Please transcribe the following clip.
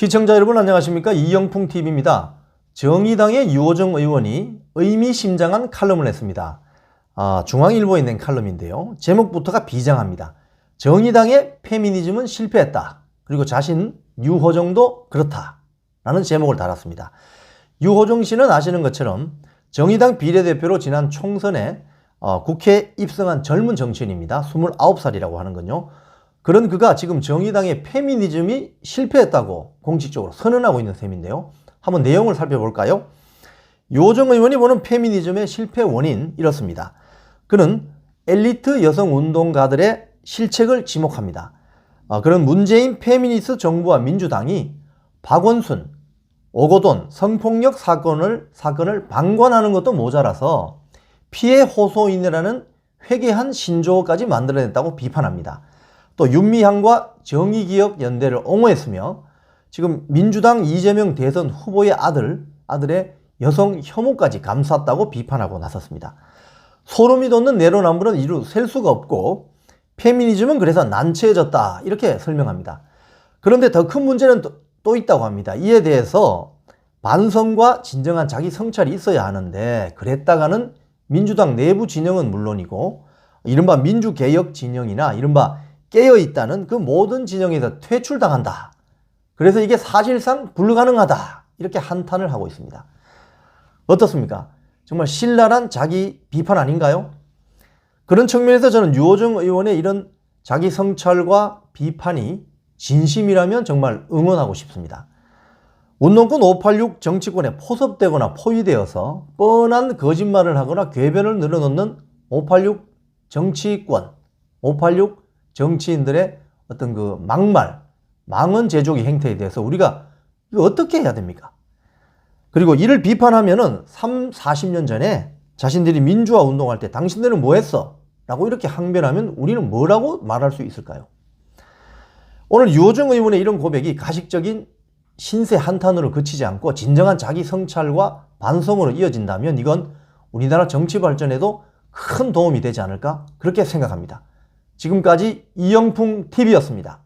시청자 여러분 안녕하십니까 이영풍 TV입니다. 정의당의 유호정 의원이 의미심장한 칼럼을 냈습니다. 아, 중앙일보에 낸 칼럼인데요. 제목부터가 비장합니다. 정의당의 페미니즘은 실패했다. 그리고 자신 유호정도 그렇다. 라는 제목을 달았습니다. 유호정 씨는 아시는 것처럼 정의당 비례대표로 지난 총선에 어, 국회에 입성한 젊은 정치인입니다. 29살이라고 하는 건요. 그런 그가 지금 정의당의 페미니즘이 실패했다고 공식적으로 선언하고 있는 셈인데요. 한번 내용을 살펴볼까요? 요정 의원이 보는 페미니즘의 실패 원인 이렇습니다. 그는 엘리트 여성 운동가들의 실책을 지목합니다. 어, 그런 문재인 페미니스트 정부와 민주당이 박원순, 오거돈 성폭력 사건을 사건을 방관하는 것도 모자라서 피해 호소인이라는 회개한 신조어까지 만들어냈다고 비판합니다. 또 윤미향과 정의기억 연대를 옹호했으며 지금 민주당 이재명 대선 후보의 아들 아들의 여성 혐오까지 감쌌다고 비판하고 나섰습니다. 소름이 돋는 내로남불은 이루 셀 수가 없고 페미니즘은 그래서 난처해졌다 이렇게 설명합니다. 그런데 더 큰 문제는 또, 또 있다고 합니다. 이에 대해서 반성과 진정한 자기 성찰이 있어야 하는데 그랬다가는 민주당 내부 진영은 물론이고 이른바 민주개혁 진영이나 이른바 깨어 있다는 그 모든 진영에서 퇴출당한다. 그래서 이게 사실상 불가능하다. 이렇게 한탄을 하고 있습니다. 어떻습니까? 정말 신랄한 자기 비판 아닌가요? 그런 측면에서 저는 유호정 의원의 이런 자기 성찰과 비판이 진심이라면 정말 응원하고 싶습니다. 운동권 586 정치권에 포섭되거나 포위되어서 뻔한 거짓말을 하거나 궤변을 늘어놓는 586 정치권, 586 정치인들의 어떤 그 막말, 망언 제조기 행태에 대해서 우리가 이거 어떻게 해야 됩니까? 그리고 이를 비판하면은 3, 40년 전에 자신들이 민주화 운동할 때 당신들은 뭐 했어? 라고 이렇게 항변하면 우리는 뭐라고 말할 수 있을까요? 오늘 유호정 의원의 이런 고백이 가식적인 신세 한탄으로 그치지 않고 진정한 자기 성찰과 반성으로 이어진다면 이건 우리나라 정치 발전에도 큰 도움이 되지 않을까 그렇게 생각합니다. 지금까지 이영풍 TV였습니다.